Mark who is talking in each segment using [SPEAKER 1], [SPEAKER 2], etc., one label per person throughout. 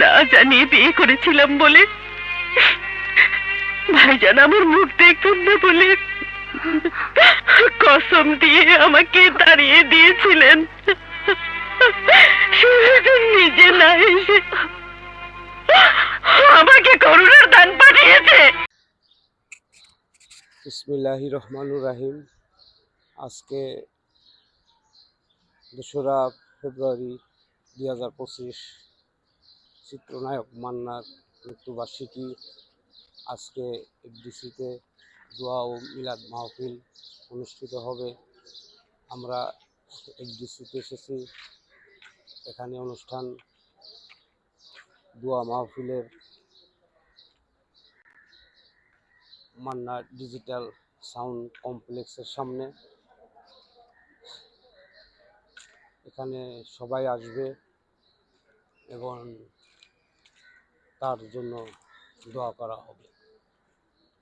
[SPEAKER 1] না জানিয়ে বিয়ে করেছিলাম বলে। ভাইজান আমার মুখ দেখুন না বলে কসম দিয়ে আমাকে দাঁড়িয়ে দিয়েছিলেন। নিজে না এসে আমাকে করুণার দান পাঠিয়েছে।
[SPEAKER 2] ইসমিল্লাহি রহমানুর রাহিম। আজকে দোসরা ফেব্রুয়ারি দুই হাজার পঁচিশ চিত্রনায়ক মান্নার মৃত্যুবার্ষিকী আজকে এফডিসিতে দোয়া ও মিলাদ মাহফিল অনুষ্ঠিত হবে। আমরা এফডিসিতে এসেছি। এখানে অনুষ্ঠান দোয়া মাহফিলের মান্না ডিজিটাল সাউন্ড কমপ্লেক্সের সামনে। এখানে সবাই আসবে এবং তার জন্য দোয়া করা হবে।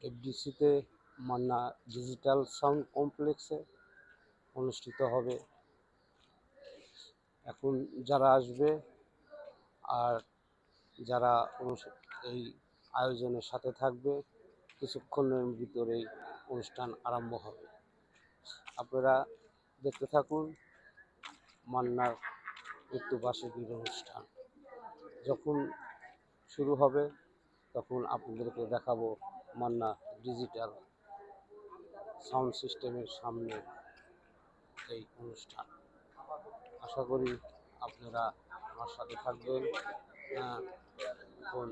[SPEAKER 2] এফডিসিতে মান্না ডিজিটাল সাউন্ড কমপ্লেক্সে অনুষ্ঠিত হবে। এখন যারা আসবে আর যারা এই আয়োজনের সাথে থাকবে, কিছুক্ষণের ভিতরেই অনুষ্ঠান আরম্ভ হবে। আপনারা দেখতে থাকুন মান্নার মৃত্যুবার্ষিকীর অনুষ্ঠান। যখন শুরু হবে, তখন আপনাদেরকে দেখাবো মান্না ডিজিটাল সাউন্ড সিস্টেমের সামনে এই অনুষ্ঠান। আশা করি আপনারা আমার সাথে থাকবেন। এখন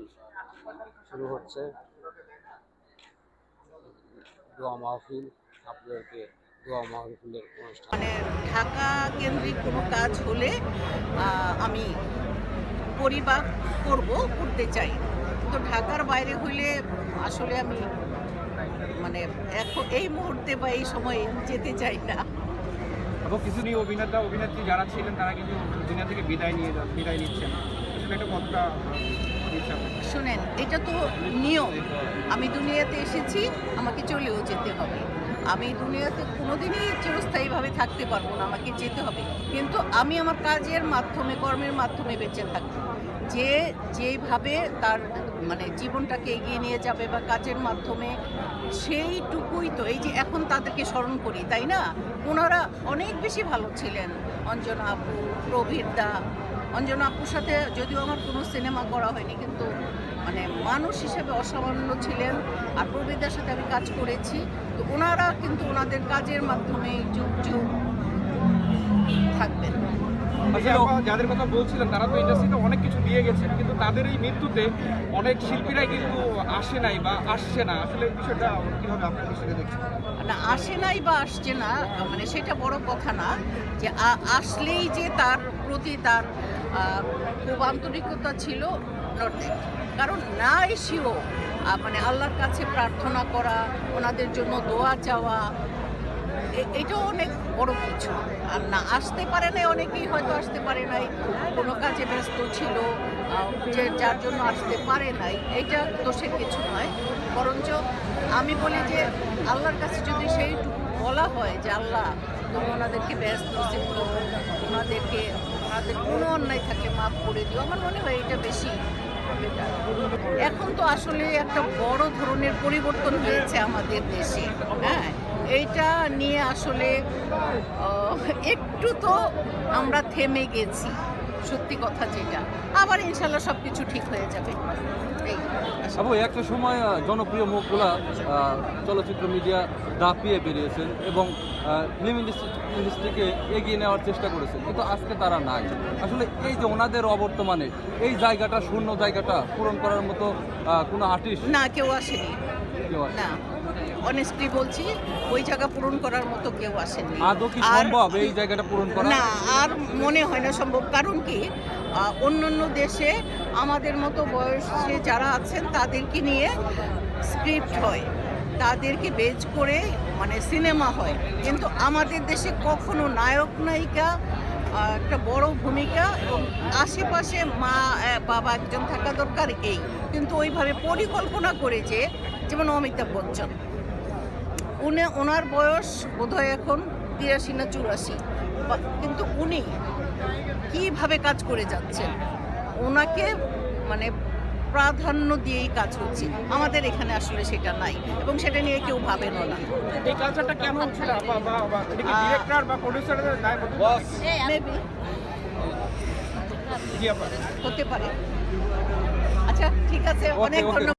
[SPEAKER 2] শুরু হচ্ছে। দোয়া মাহফিল, আপনাদেরকে দোয়া মাহফিলের অনুষ্ঠান।
[SPEAKER 3] মানে ঢাকা কেন্দ্রিক কোনো কাজ হলে আমি করি বা করব করতে চাই। তো ঢাকার বাইরে হইলে আসলে আমি মানে এখন এই মুহূর্তে বা এই সময়ে যেতে চাই না।
[SPEAKER 4] এবং কিছু নিয়ে অভিনেতা অভিনেত্রী যারা ছিলেন তারা কিন্তু দুনিয়া থেকে বিদায় নিয়ে বিদায় নিচ্ছেন। এটা কতটা
[SPEAKER 3] শুনেন এটা তো নিয়ম। আমি দুনিয়াতে এসেছি আমাকে চলেও যেতে হবে। আমি দুনিয়াতে কোনোদিনই চিরস্থায়ীভাবে থাকতে পারব না, আমাকে যেতে হবে। কিন্তু আমি আমার কাজের মাধ্যমে, কর্মের মাধ্যমে বেঁচে থাকব। যে যেভাবে তার মানে জীবনটাকে এগিয়ে নিয়ে যাবে বা কাজের মাধ্যমে, সেইটুকুই তো, এই যে এখন তাদেরকে স্মরণ করি, তাই না? ওনারা অনেক বেশি ভালো ছিলেন। অঞ্জনা আপু প্রবীর দা অঞ্জনা আপুর সাথে যদিও আমার কোনো সিনেমা করা হয়নি, কিন্তু মানে মানুষ হিসেবে অসামান্য ছিলেন আর প্রবীরদার সাথে আমি কাজ করেছি। তো ওনারা কিন্তু ওনাদের কাজের মাধ্যমে যুগ যুগ থাকবেন।
[SPEAKER 4] আসলে যাদের কথা বলছিলেন তারা তো ইন্ডাস্ট্রিতে অনেক কিছু দিয়ে গেছেন কিন্তু তাদের এই মৃত্যুতে অনেক শিল্পীরাই কিন্তু আসে নাই বা আসছে না। আসলে বিষয়টা কীভাবে আপনার বিষয়টা দেখছেন?
[SPEAKER 3] না আসে নাই বা আসছে না মানে সেটা বড় কথা না যে আসলেই যে তার প্রতি তার খুব আন্তরিকতা ছিল that. কারণ না এসেও মানে আল্লাহর কাছে প্রার্থনা করা, ওনাদের জন্য দোয়া চাওয়া এটাও অনেক বড় কিছু আর না, আসতে পারে নাই, অনেকেই হয়তো আসতে পারে নাই, কোনো কাজে ব্যস্ত ছিল যে যার জন্য আসতে পারে নাই এটা দোষের কিছু নয় বরঞ্চ আমি বলি যে আল্লাহর কাছে যদি সেইটুকু বলা হয় যে আল্লাহ তুমি ওনাদেরকে ব্যস্ত ওনাদেরকে, ওনাদের কোনো অন্যায় থাকলে মাফ করে দিও আমার মনে হয় এটা বেশি। এখন তো আসলে একটা বড় ধরনের পরিবর্তন হয়েছে আমাদের দেশে হ্যাঁ? এইটা নিয়ে আসলে একটু তো আমরা থেমে গেছি। সত্যি কথা যেটা। আবার ইনশাল্লাহ সব কিছু ঠিক হয়ে যাবে।
[SPEAKER 5] আবু একটা সময় জনপ্রিয় মুখগুলা চলচ্চিত্র মিডিয়া দাপিয়ে বেরিয়েছেন এবং ফিল্ম ইন্ডাস্ট্রি ইন্ডাস্ট্রিকে এগিয়ে নেওয়ার চেষ্টা করেছেন কিন্তু আজকে তারা নাই। আসলে এই যে ওনাদের অবর্তমানে এই জায়গাটা শূন্য জায়গাটা পূরণ করার মতো কোনো আর্টিস্ট
[SPEAKER 3] না কেউ আসেনি।
[SPEAKER 5] কেউ আছে
[SPEAKER 3] না। অনেস্টলি বলছি ওই জায়গা পূরণ করার মতো কেউ আসেনি
[SPEAKER 5] আদৌ কি সম্ভব এই জায়গাটা পূরণ করা?
[SPEAKER 3] না আর মনে হয় না সম্ভব। কারণ কি অন্যান্য দেশে আমাদের মতো বয়সে যারা আছেন তাদেরকে নিয়ে স্ক্রিপ্ট হয়। তাদেরকে বেজ করে মানে সিনেমা হয়। কিন্তু আমাদের দেশে কখনো নায়ক নায়িকা একটা বড় ভূমিকা এবং আশেপাশে মা বাবা একজন থাকা দরকার এই। কিন্তু ওইভাবে পরিকল্পনা করেছে যেমন অমিতাভ বচ্চন। উনি ওনার বয়স বোধহয় এখন তিরাশি না চুরাশি। কিন্তু উনি কীভাবে কাজ করে যাচ্ছেন? ওনাকে মানে প্রাধান্য দিয়েই কাজ হচ্ছে। আমাদের এখানে আসলে সেটা নাই এবং সেটা নিয়ে কেউ ভাবেনও না।
[SPEAKER 4] এই কালচারটা কেন হচ্ছে না বা বা বা এটা কি
[SPEAKER 3] আহ,
[SPEAKER 4] ডিরেক্টর বা প্রডিউসারের দায়
[SPEAKER 3] Maybe,
[SPEAKER 4] জি আপনার
[SPEAKER 3] হতে পারে। আচ্ছা ঠিক আছে। অনেক. ধন্যবাদ।